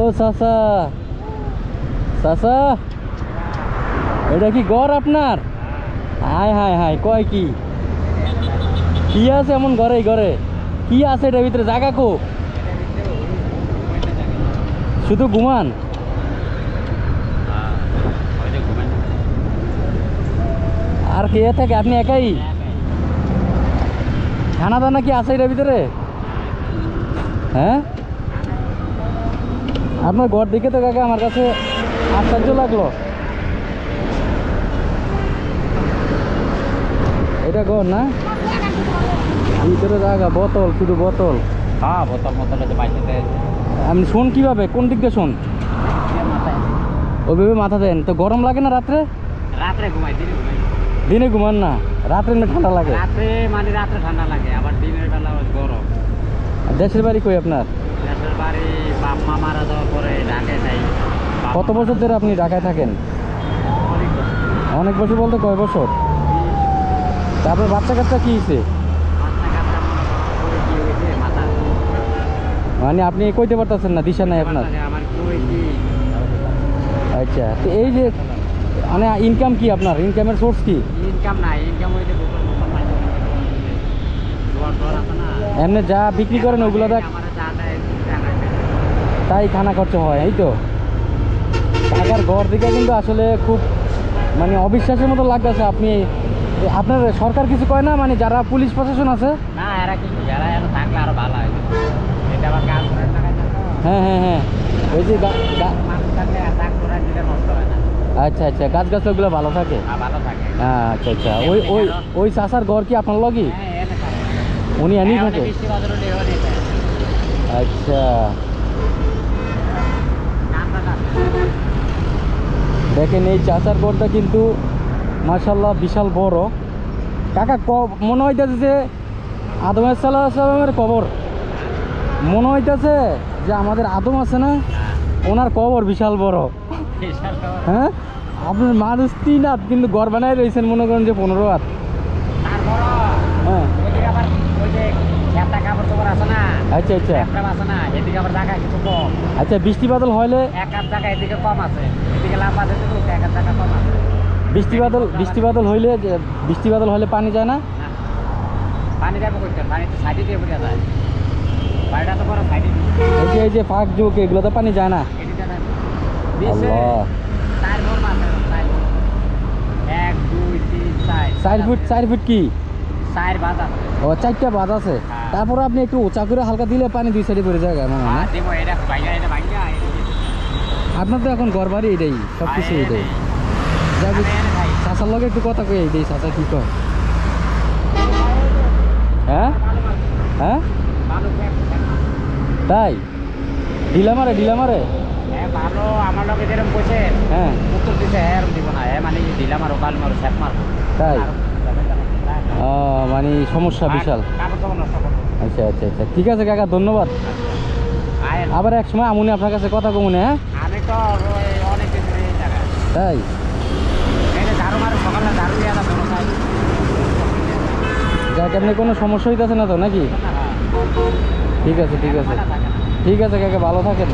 ও চাচা চাচা এটা কি ঘর আপনার? হায় হায় হায়, কয় কি? কি আছে এমন ঘরে ঘরে? কি আছে এটার ভিতরে? জায়গা কো। শুধু ঘুমান। আর কে থাকে? আপনি একাই? খানা দানা কি আছে এটার ভিতরে? হ্যাঁ? আপনার ঘর দিকে তো কাকা আমার কাছে আশ্চর্য লাগল। এটা ঘর না? ভিতরে জায়গা বোতল শুধু বোতল? হ্যাঁ বোতল বোতল আছে বাইশে আপনি শোন কীভাবে? কোন দিক দিয়ে শোন? ওইভাবে মাথা দেন তো গরম লাগে না রাত্রে? রাত্রে ঘুমাই দিনে ঘুমাই। দিনে ঘুমান না? রাত্রে না ঠান্ডা লাগে? রাত্রে মানে রাত্রে ঠান্ডা লাগে আবার দিনের বেলা গরম। দেশের বাড়ি কই আপনার? দেশের বাড়ি বাপ মা মারা যাওয়ার পরে ঢাকে যাই। কত বছর ধরে আপনি ঢাকায় থাকেন? অনেক বছর। বলতে কয় বছর? তারপরে বাচ্চা কাচ্চা কি হয়েছে মনে আপনি কইতে পারতেছেন না দিশা নাই আপনার। আচ্ছা তো এই যে মানে ইনকাম কি আপনার? ইনকামের সোর্স কি? ইনকাম নাই ইনকাম হইতে এমনি যা বিক্রি করেন ওগুলো দেখ আমার যা দেয় টাকা দেয়। তাই খানা খরচ হয় এই তো। টাকার ঘর দিকে কিন্তু আসলে খুব মানে অবিশ্বাসের মতো লাগতেছে। আপনি আপনার সরকার কিছু কয় না? মানে যারা পুলিশ প্রশাসন আছে? না এরা কি এরা এরা থাকলে আরও ভালো হয়। এটা আবার কাজ করে টাকা হ্যাঁ হ্যাঁ হ্যাঁ। ওই যে আচ্ছা আচ্ছা। গাছ গাছগুলো ভালো থাকে? ভালো থাকে। হ্যাঁ আচ্ছা। আচ্ছা ওই ওই ওই চাষার ঘর কি আপনার লগি? হ্যাঁ। উনি এনি হ্যাঁ, থাকে। আচ্ছা ঠান্ডা না। দেখেন এই চাষার ঘরটা কিন্তু মার্শাল্লাহ বিশাল বড়। কাকা, ক- মনে হইতেছে যে আদম সাল্লামের কবর। মনে হইতেছে যে আমাদের আদম আছে না, ওনার কবর বিশাল বড়। হ্যাঁ? আপনার মানুষ তিন হাত কিন্তু ঘর বানায় রয়েছেন মনে করেন যে পনেরো হাত। হ্যাঁ ওইদিকে আবার ওই যে খেতা কাপড় চোপড় আছে না আচ্ছা আচ্ছা। ল্যাপটপ আছে না এদিকে আবার জায়গা কিছু কম। আচ্ছা বৃষ্টি বাদল হইলে এক হাত জায়গা এদিকে কম আছে। এদিকে লাভ আছে তো এক হাত জায়গা কম আছে। বৃষ্টি বাদল বৃষ্টি বাদল হইলে বৃষ্টি বাদল হইলে পানি যায় না? পানি যাব করতে পানি তো সাইডে দিয়ে পড়ে যায়। বাড়িটা তো বড় সাইডে। এই যে এই যে ফাঁক যুগ এগুলোতে পানি যায় না? আল্লাহ। চার ফুট চার ফুট কি? ও চারটা বাদ আছে? হ্যাঁ। তারপরে আপনি একটু উঁচা করে হালকা দিলে পানি দুই সাইডে পড়ে যায় মনে হয় আপনার তো এখন ঘর বাড়ি এটাই। সব কিছু এটাই যাবি চাষার লগে একটু কথা কই এই চাষা কি কয়? হ্যাঁ? হ্যাঁ? তাই? ঢিলা মারে ঢিলা মারে? ভালো আমার লোক যেরকম কইছে হ্যাঁ। উত্তর দিছে হ্যাঁ দিব না। হ্যাঁ মানে দিলাম আর কাল মারো স্যাপ মারবো তাই? মানে সমস্যা বিশাল। আচ্ছা আচ্ছা আচ্ছা। ঠিক আছে কাকা ধন্যবাদ। আবার এক সময় আমুনি আপনার কাছে কথা কমুনে হ্যাঁ? তাই? যাক আপনি কোনো সমস্যা হইতেছে না তো নাকি? ঠিক আছে ঠিক আছে। ঠিক আছে কাকা ভালো থাকেন।